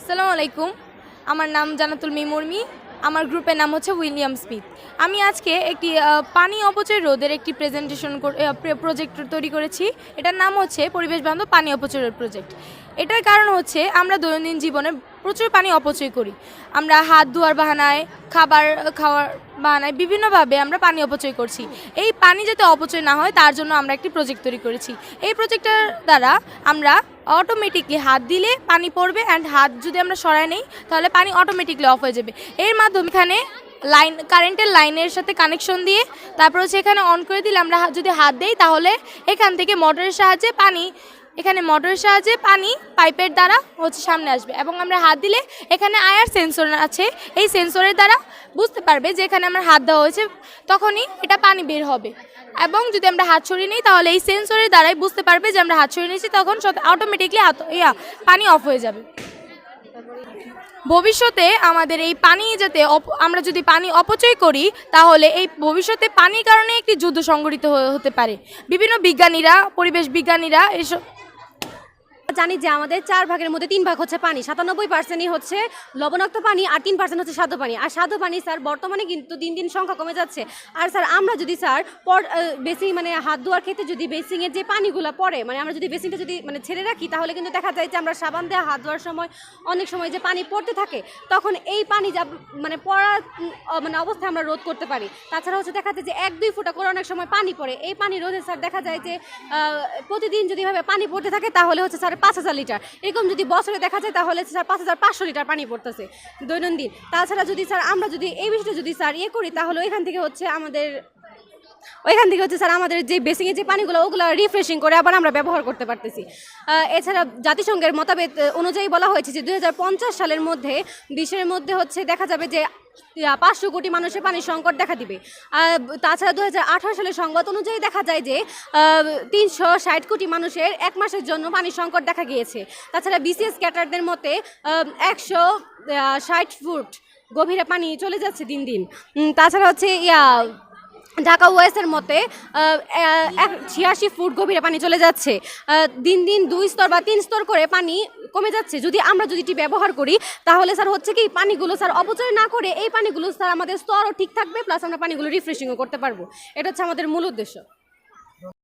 আসসালামু আলাইকুম। আমার নাম জানাতুল মিমুরমি আমার গ্রুপের নাম হচ্ছে উইলিয়াম স্মিথ। আমি আজকে একটি পানি অপচয় রোধের একটি প্রেজেন্টেশন প্রজেক্ট তৈরি করেছি। এটার নাম হচ্ছে পরিবেশ বান্ধব পানি অপচয় প্রজেক্ট এটার কারণ হচ্ছে আমরা দৈনন্দিন জীবনে প্রচুর পানি অপচয় করি। আমরা হাত ধোয়ার বাহানায়, খাবার খাওয়ার বাহানায় বিভিন্নভাবে আমরা পানি অপচয় করছি। এই পানি যাতে অপচয় না হয়, তার জন্য আমরা একটি প্রজেক্ট তৈরি করেছি। এই প্রজেক্টটার দ্বারা আমরা অটোমেটিকলি হাত দিলে পানি পড়বে অ্যান্ড হাত যদি আমরা সরাই নেই, তাহলে পানি অটোমেটিকলি অফ হয়ে যাবে। এর মাধ্যমে এখানে লাইন কারেন্টের লাইনের সাথে কানেকশন দিয়ে তারপর হচ্ছে এখানে অন করে দিলে আমরা যদি হাত দেই, তাহলে এখান থেকে মোটরের সাহায্যে পানি এখানে মোটরের সাহায্যে পানি পাইপের দ্বারা হচ্ছে সামনে আসবে এবং আমরা হাত দিলে এখানে আয়ার সেন্সর আছে। এই সেন্সরের দ্বারা বুঝতে পারবে যে এখানে আমার হাত দেওয়া হয়েছে, তখনই এটা পানি বের হবে। এবং যদি আমরা হাত ছড়িয়ে নিই, তাহলে এই সেন্সরের দ্বারাই বুঝতে পারবে যে আমরা হাত ছড়িয়ে নিয়েছি, তখন অটোমেটিকলি হাত, ইয়া, পানি অফ হয়ে যাবে। ভবিষ্যতে আমাদের এই পানি যাতে আমরা যদি পানি অপচয় করি, তাহলে এই ভবিষ্যতে পানির কারণে একটি যুদ্ধ হয়ে- হতে পারে। বিভিন্ন বিজ্ঞানীরা, পরিবেশ বিজ্ঞানীরা এসব জানি যে আমাদের চার ভাগের মধ্যে তিন ভাগ হচ্ছে পানি। সাতানব্বই পার্সেন্টই হচ্ছে লবণাক্ত পানি আর তিন পার্সেন্ট হচ্ছে সাদা পানি। আর সাদা পানি, স্যার, বর্তমানে কিন্তু দিন দিন সংখ্যা কমে যাচ্ছে। আর স্যার, আমরা যদি, স্যার, পর বেসিং মানে হাত ধোয়ার ক্ষেত্রে যদি বেসিংয়ের যে পানিগুলো পড়ে মানে আমরা যদি বেসিংটা যদি মানে ছেড়ে রাখি, তাহলে কিন্তু দেখা যায় যে আমরা সাবান দেওয়া, হাত ধোয়ার সময় অনেক সময় যে পানি পড়তে থাকে, তখন এই পানি যা মানে পড়া মানে অবস্থায় আমরা রোধ করতে পারি। তাছাড়া হচ্ছে দেখা যায় যে এক দুই ফুটা করে অনেক সময় পানি পড়ে। এই পানি রোধে, স্যার, দেখা যায় যে প্রতিদিন যদি এভাবে পানি পড়তে থাকে, তাহলে হচ্ছে, স্যার পাঁচ হাজার লিটার। এরকম যদি বছরে দেখা যায় তাহলে স্যার পাঁচ হাজার পাঁচশো লিটার পানি পড়তেছে দৈনন্দিন। তাছাড়া যদি স্যার আমরা যদি এই বিষয়টা যদি স্যার ইয়ে করি তাহলে ওইখান থেকে হচ্ছে আমাদের ওইখান থেকে হচ্ছে স্যার আমাদের যে বেসিংয়ের যে পানিগুলো, ওগুলো রিফ্রেশিং করে আবার আমরা ব্যবহার করতে পারতেছি। এছাড়া জাতিসংঘের মতামত অনুযায়ী বলা হয়েছে যে দু হাজার পঞ্চাশ সালের মধ্যে, বিশ্বের মধ্যে হচ্ছে দেখা যাবে যে পাঁচশো কোটি মানুষের পানির সংকট দেখা দিবে। তাছাড়া দু সালের সংবাদ অনুযায়ী দেখা যায় যে তিনশো ষাট কোটি মানুষের এক মাসের জন্য পানির সংকট দেখা গিয়েছে। তাছাড়া বিসিএস ক্যাটারদের মতে একশো ষাট ফুট গভীরে পানি চলে যাচ্ছে দিন দিন। তাছাড়া হচ্ছে, ইয়া, ঢাকা ওয়েসের মতে ছিয়াশি ফুট গভীরে পানি চলে যাচ্ছে। দিন দিন দুই স্তর বা তিন স্তর করে পানি কমে যাচ্ছে। যদি আমরা যদি এটি ব্যবহার করি, তাহলে স্যার হচ্ছে কি, পানিগুলো স্যার অপচয় না করে এই পানিগুলো স্যার আমাদের স্তরও ঠিক থাকবে প্লাস আমরা পানিগুলো রিফ্রেশিংও করতে পারব। এটা হচ্ছে আমাদের মূল উদ্দেশ্য।